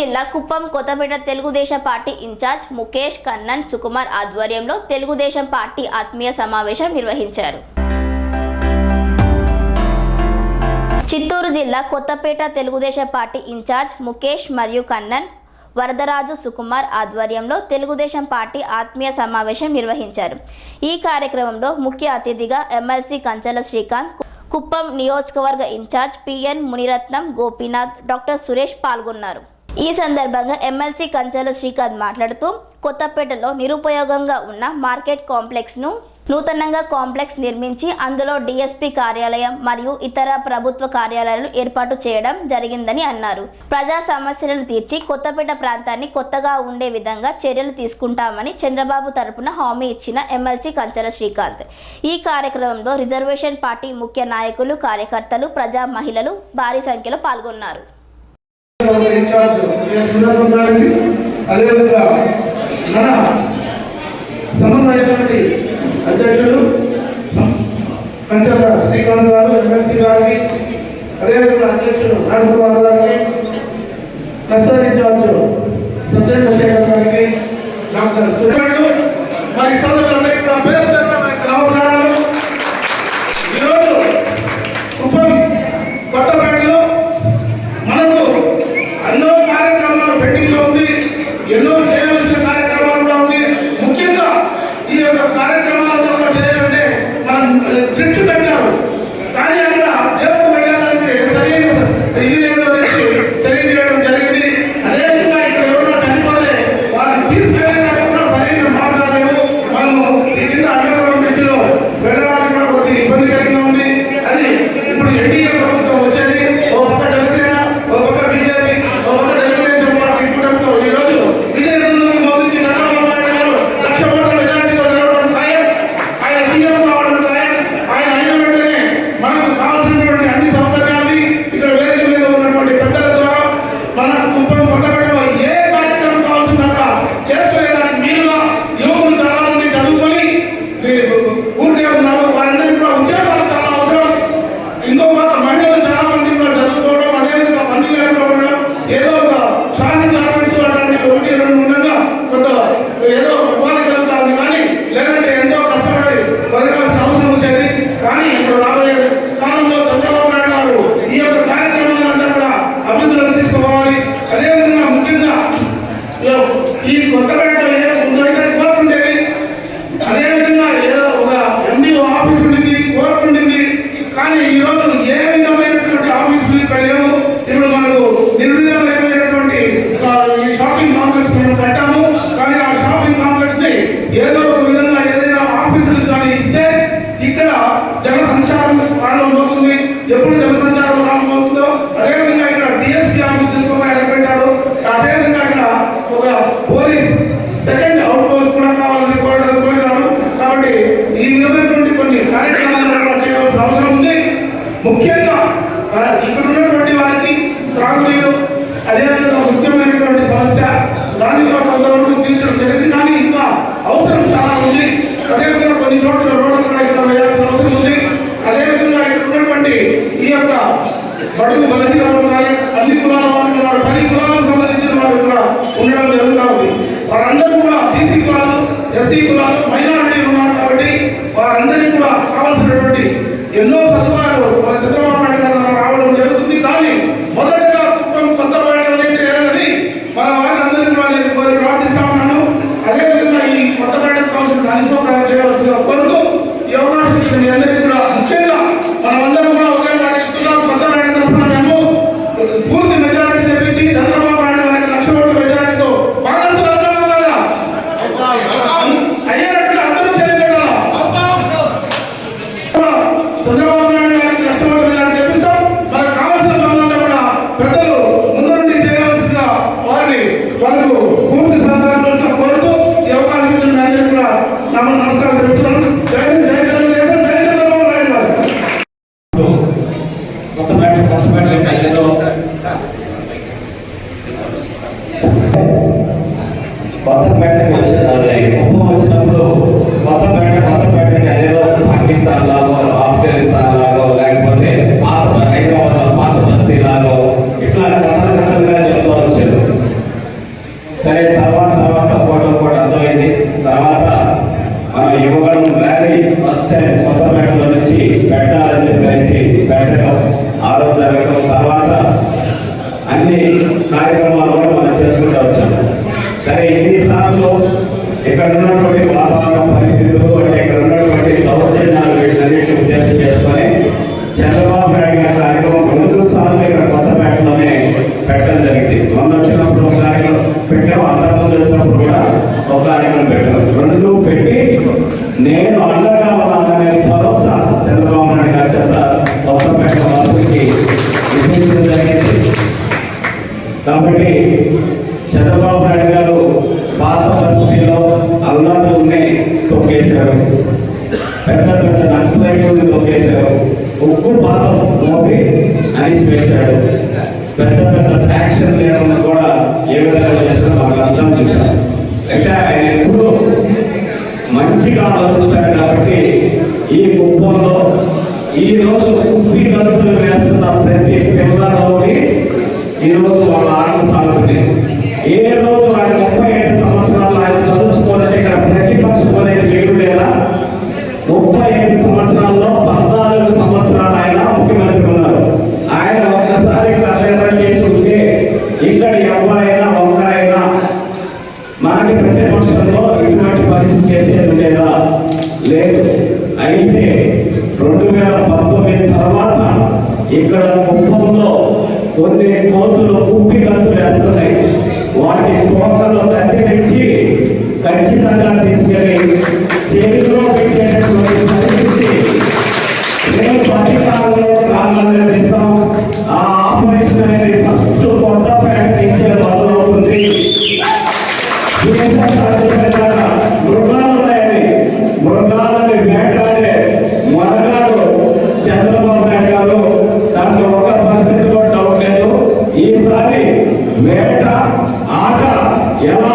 జిల్లా Kuppam Kothapeta Telugu Desam party incharge Mukesh Kannan Sukumar ఆధ్వర్యంలో Telugu Desam party ఆత్మీయ సమావేశం నిర్వహించారు. చిత్తూరు జిల్లా కొత్తపేట తెలుగుదేశం పార్టీ ఇన్ఛార్జ్ ముఖేష్ మరియు కన్నన్ వరదరాజు సుకుమార్ ఆధ్వర్యంలో తెలుగుదేశం పార్టీ ఆత్మీయ సమావేశం నిర్వహించారు. ఈ కార్యక్రమంలో ముఖ్య అతిథిగా ఎమ్మెల్సీ కంచల శ్రీకాంత్ కుప్పం నియోజకవర్గ in-charge PN Muniratnam Gopinath doctor Suresh పాల్గొన్నారు. ఈ సందర్భంగా ఎమ్మెల్సీ కంచాల శ్రీకాంత్ మాట్లాడుతూ కొత్తపేటలో నిరుపయోగంగా ఉన్న మార్కెట్ కాంప్లెక్స్ను నూతనంగా కాంప్లెక్స్ నిర్మించి అందులో డిఎస్పీ కార్యాలయం మరియు ఇతర ప్రభుత్వ కార్యాలయాలు ఏర్పాటు చేయడం జరిగిందని అన్నారు. ప్రజా సమస్యలను తీర్చి కొత్తపేట ప్రాంతాన్ని కొత్తగా ఉండే విధంగా చర్యలు తీసుకుంటామని చంద్రబాబు తరపున హామీ ఇచ్చిన ఎమ్మెల్సీ కంచల శ్రీకాంత్. ఈ కార్యక్రమంలో రిజర్వేషన్ పార్టీ ముఖ్య నాయకులు కార్యకర్తలు ప్రజా మహిళలు భారీ సంఖ్యలో పాల్గొన్నారు. ఇన్ఛార్జ్ కెఎస్ అదేవిధంగా మన సమన్వయటువంటి అధ్యక్షుడు కంచర్ల శ్రీకాంత్ గారు ఎమ్మెల్సీ గారికి అదేవిధంగా అధ్యక్షుడు నాగకుమార్ గారికి ప్రస్తుతం ఇన్ఛార్జ్ సత్యేంద్రశేఖర్ గారికి డాక్టర్ మరి సోదరులందరికీ కూడా ముఖ్యంగా ఇక్కడ ఉన్నటువంటి వారికి త్రాగునీరు అదేవిధంగా ముఖ్యమైనటువంటి సమస్య దాన్ని కూడా కొంతవరకు తీర్చడం జరిగింది. కానీ ఇంకా అవసరం చాలా ఉంది. అదేవిధంగా కొన్ని చోట్ల రోడ్లు కూడా ఇక్కడ వేయాల్సిన అవసరం ఉంది. అదేవిధంగా ఇక్కడ ఉన్నటువంటి ఈ యొక్క బడుగు బలహీన వర్గాల అన్ని కులాల వారికి వారు పది కులాలకు సంబంధించిన వారు కూడా ఉండడం జరుగుతూ ఉంది. వారందరూ కూడా బీసీ కులాలు ఎస్సీ కులాలు మైనార్ ఎన్నో చదువువారు మన చంద్రబాబు అన్ని కార్యక్రమాలు కూడా మనం చేసుకుంటూ వచ్చాము. సరే ఇన్నిసార్లు ఇక్కడ ఉన్నటువంటి వాతావరణ పరిస్థితులు అంటే ఇక్కడ ఉన్నటువంటి దౌర్జన్యాలు వీటినన్నింటినీ ఉద్దేశం చేసుకొని చంద్రబాబు నాయుడు గారి కార్యక్రమం రెండు సార్లు ఇక్కడ కొత్త పేటలోనే పెట్టడం జరిగింది. మొన్న వచ్చినప్పుడు ఒక కార్యక్రమం పెట్టాం అంతకుముందు వచ్చినప్పుడు కూడా ఒక కార్యక్రమం పెట్టాం రెండు పెట్టి నేను అందరూ పెద్ద పెద్ద నక్సలైట్లు తొక్కేశారు ఉక్కు పాదం మోపి అణిచివేశాడు పెద్ద పెద్ద ఫ్యాక్షన్ లేకుండా కూడా ఏ విధంగా చేస్తారో మనకు అర్థం చూశాం అయితే ఆయన ఎప్పుడు మంచిగా ఆలోచిస్తాడు కాబట్టి ఈ కుప్పంలో ఈ రోజు కుప్పి గంతులు వేస్తున్న ప్రతి పిల్లలోని ఈ రోజు వాళ్ళ ఆనంద సాగుతుంది ఏ రోజు ఆయన కొన్ని కోతులు కుప్పి కంతులు వేస్తున్నాయి. వాటి కోతలు కత్తిరించి ఖచ్చితంగా తీసుకెళ్ళి చేతిలో పెట్టేటటువంటి పరిస్థితి. రేపు వేట ఆట ఎలా